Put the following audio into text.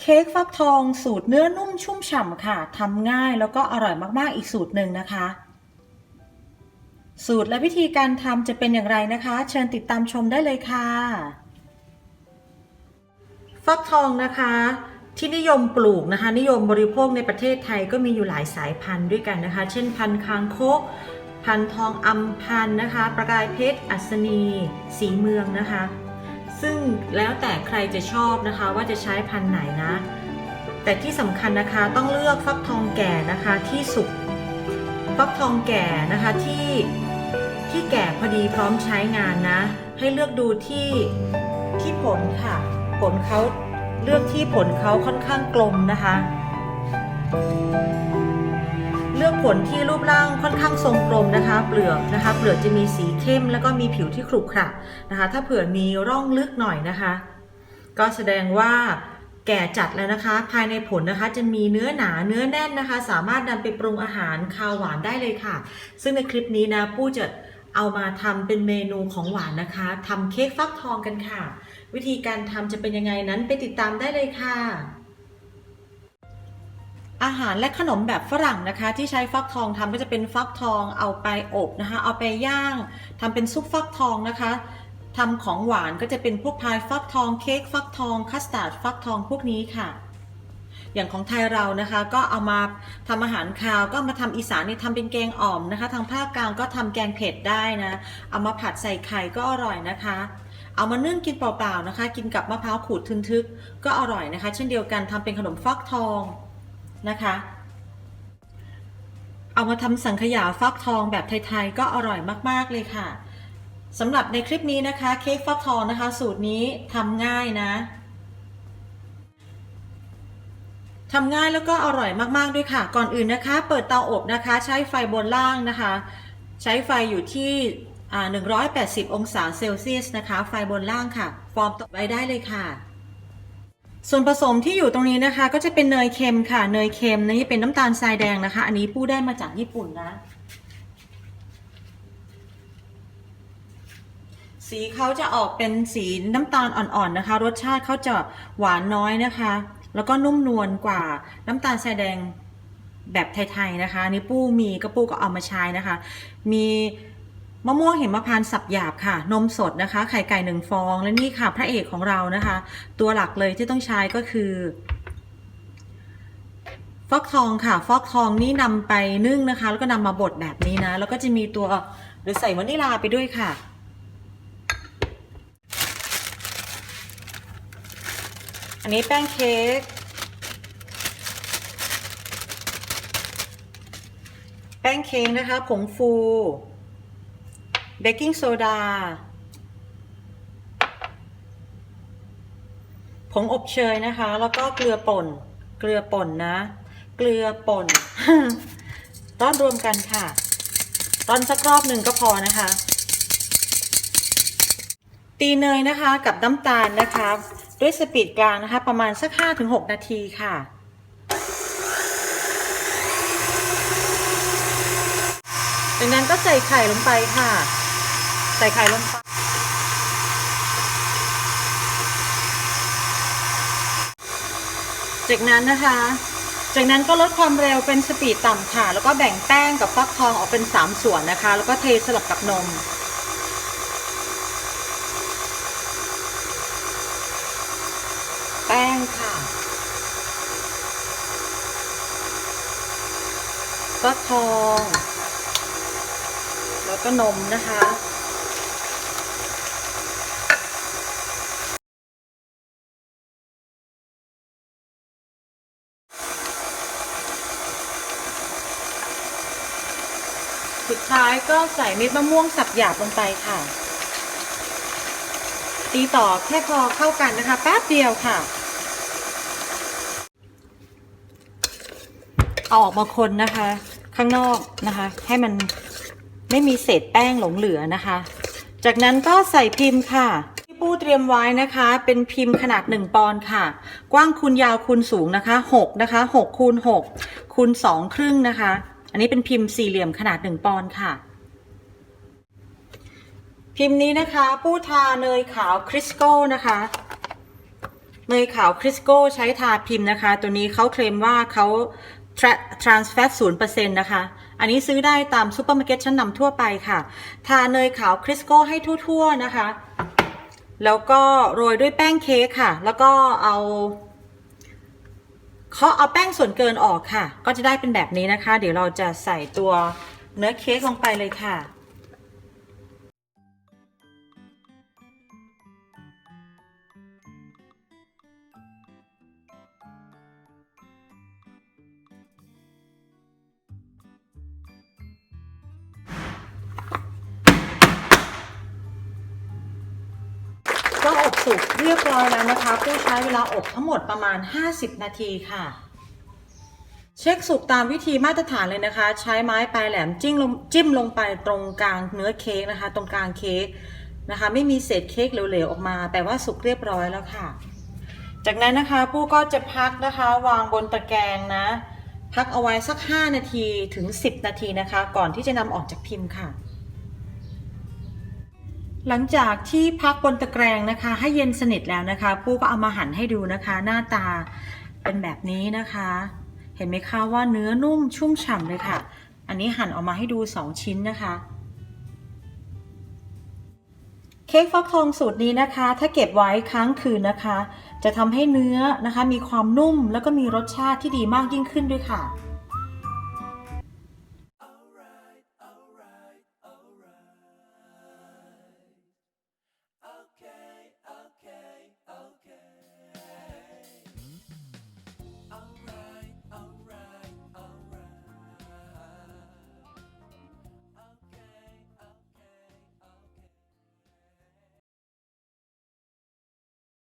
เค้กฟักทองสูตรเนื้อนุ่มชุ่มฉ่ำค่ะทำง่ายแล้วก็อร่อยมากๆอีกสูตรหนึ่งนะคะ สูตรและวิธีการทำจะเป็นอย่างไรนะคะ เชิญติดตามชมได้เลยค่ะ ฟักทองนะคะ ที่นิยมปลูกนะคะ นิยมบริโภคในประเทศไทยก็มีอยู่หลายสายพันธุ์ด้วยกันนะคะ เช่นพันธุ์คางคกพันธุ์ทองอัมพันธุ์นะคะ ประกายเพชร อัศนี สีเมืองนะคะ ซึ่งแล้วแต่ใครจะชอบนะคะว่าจะใช้พันธุ์ไหนนะ แต่ที่สำคัญนะคะต้องเลือกฟักทองแก่นะคะที่สุกฟักทองแก่นะคะที่ที่แก่พอดีพร้อมใช้งานนะ ให้เลือกดูที่ที่ผลค่ะ ผลเขาเลือกที่ผลเขาค่อนข้างกลมนะคะ ผลที่รูปร่างค่อนข้างทรงกลมนะคะ เปลือกนะคะ เปลือกจะมีสีเข้มแล้วก็มีผิวที่ขรุขระนะคะ ถ้าเผื่อมีร่องลึกหน่อยนะคะ ก็แสดงว่าแก่จัดแล้วนะคะ ภายในผลนะคะจะมีเนื้อหนาเนื้อแน่นนะคะ สามารถนำไปปรุงอาหารคาวหวานได้เลยค่ะ ซึ่งในคลิปนี้นะปู้จะเอามาทำเป็นเมนูของหวานนะคะทำเค้กฟักทองกันค่ะ วิธีการทำจะเป็นยังไงนั้นไปติดตามได้เลยค่ะ อาหารและขนมแบบฝรั่งนะคะ ที่ใช้ฟักทองทำก็จะเป็นฟักทองเอาไปอบนะคะ เอาไปย่างทำเป็นซุปฟักทองนะคะทำของหวานก็จะเป็นพวกพายฟักทองเค้กฟักทองคัสตาร์ดฟักทองพวกนี้ค่ะ อย่างของไทยเรานะคะ ก็เอามาทำอาหารคาวก็มาทำอีสานนี่ทำเป็นแกงอ่อมนะคะ ทางภาคกลางก็ทำแกงเผ็ดได้นะเอามาผัดใส่ไข่ก็อร่อยนะคะเอามานึ่งกินเปล่าๆนะคะ กินกับมะพร้าวขูดทึนๆก็อร่อยนะคะ เช่นเดียวกันทำเป็นขนมฟักทอง นะคะ เอามาทำสังขยาฟักทองแบบไทยๆก็อร่อยมากๆเลยค่ะสำหรับในคลิปนี้นะคะเค้กฟักทองนะคะ สูตรนี้ทำง่ายนะทำง่ายแล้วก็อร่อยมากๆด้วยค่ะ ก่อนอื่นนะคะ เปิดเตาอบนะคะ ใช้ไฟบนล่างนะคะ ใช้ไฟอยู่ที่180 องศาเซลเซียสนะคะ ไฟบนล่างค่ะ ฟอร์มตกไว้ได้เลยค่ะ ส่วนผสมที่อยู่ตรงนี้นะคะ ก็จะเป็นเนยเค็มค่ะ เนยเค็มนี่เป็นน้ำตาลทรายแดงนะคะ อันนี้ปู้ได้มาจากญี่ปุ่นนะ สีเขาจะออกเป็นสีน้ำตาลอ่อนๆนะคะ รสชาติเขาจะหวานน้อยนะคะ แล้วก็นุ่มนวลกว่าน้ำตาลทรายแดงแบบไทยๆนะคะอันนี่ปู้มีก็ปู้ก็เอามาใช้นะคะ มี มะม่วงเห็นมะพร้านสับหยาบค่ะ นมสดนะคะ ไข่ไก่หนึ่งฟอง และนี่ค่ะ พระเอกของเรานะคะ ตัวหลักเลยที่ต้องใช้ก็คือ ฟอกทองค่ะ ฟอกทองนี่นำไปนึ่งนะคะ แล้วก็นำมาบดแบบนี้นะ แล้วก็จะมีตัวหรือใส่วานิลาไปด้วยค่ะอันนี้แป้งเค้ก แป้งเค้กนะคะ ผงฟู เบกกิ้งโซดา ผงอบเชยนะคะ แล้วก็เกลือป่น เกลือป่นนะ เกลือป่นต้อนรวมกันค่ะ ต้อนสักรอบหนึ่งก็พอนะคะ ตีเนยนะคะกับน้ำตาลนะคะ ด้วยสปีดกลางนะคะ ประมาณสัก 5-6 นาทีค่ะจากนั้นก็ใส่ไข่ลงไปค่ะ ใส่ไข่ลงไปจากนั้นนะคะ จากนั้นก็ลดความเร็วเป็นสปีดต่ำค่ะ แล้วก็แบ่งแป้งกับฟักทองออกเป็น 3 ส่วนนะคะ แล้วก็เทสลับกับนม แป้งค่ะ ฟักทอง แล้วก็นมนะคะ สุดท้ายก็ใส่เม็ดมะม่วงสับหยาบลงไปค่ะ ตีต่อแค่พอเข้ากันนะคะ แป๊บเดียวค่ะเอาออกมาคนนะคะ ข้างนอกนะคะ ให้มันไม่มีเศษแป้งหลงเหลือนะคะ จากนั้นก็ใส่พิมพ์ค่ะ ที่ปูเตรียมไว้นะคะ เป็นพิมพ์ขนาด 1 ปอนด์ค่ะ กว้างคูณยาวคูณสูงนะคะ 6 นะคะ6คูณ6คูณ2ครึ่งนะคะ อันนี้เป็นพิมพ์สี่เหลี่ยมขนาด1ปอนด์ค่ะ พิมพ์นี้นะคะ ปูทาเนยขาวคริสโก้นะคะ เนยขาวคริสโก้ใช้ทาพิมพ์นะคะ ตัวนี้เขาเคลมว่าเขา tra- trans fat 0%นะคะ อันนี้ซื้อได้ตามซูเปอร์มาร์เก็ตชั้นนำทั่วไปค่ะ ทาเนยขาวคริสโก้ให้ทั่ว ๆ นะคะ แล้วก็โรยด้วยแป้งเค้กค่ะ แล้วก็เอา เขาเอาแป้งส่วนเกินออกค่ะ ก็จะได้เป็นแบบนี้นะคะ เดี๋ยวเราจะใส่ตัวเนื้อเค้กลงไปเลยค่ะ สุกเรียบร้อยแล้วนะคะ ผู้ใช้เวลาอบทั้งหมดประมาณ 50 นาทีค่ะ เช็คสุกตามวิธีมาตรฐานเลยนะคะ ใช้ไม้ปลายแหลมจิ้มลงจิ้มลงไปตรงกลางเนื้อเค้กนะคะ ตรงกลางเค้กนะคะ ไม่มีเศษเค้กเหลวๆออกมาแปลว่าสุกเรียบร้อยแล้วค่ะ จากนั้นนะคะผู้ก็จะพักนะคะ วางบนตะแกรงนะ พักเอาไว้สัก 5 นาทีถึง 10 นาทีนะคะ ก่อนที่จะนำออกจากพิมพ์ค่ะ หลังจากที่พักบนตะแกรงนะคะ ให้เย็นสนิทแล้วนะคะปูก็เอามาหั่นให้ดูนะคะ หน้าตาเป็นแบบนี้นะคะ เห็นไหมคะว่าเนื้อนุ่มชุ่มฉ่ำเลยค่ะ อันนี้หั่นออกมาให้ดู 2 ชิ้นนะคะเค้กฟักทองสูตรนี้นะคะ ถ้าเก็บไว้ค้างคืนนะคะ จะทำให้เนื้อนะคะ มีความนุ่มแล้วก็มีรสชาติที่ดีมากยิ่งขึ้นด้วยค่ะ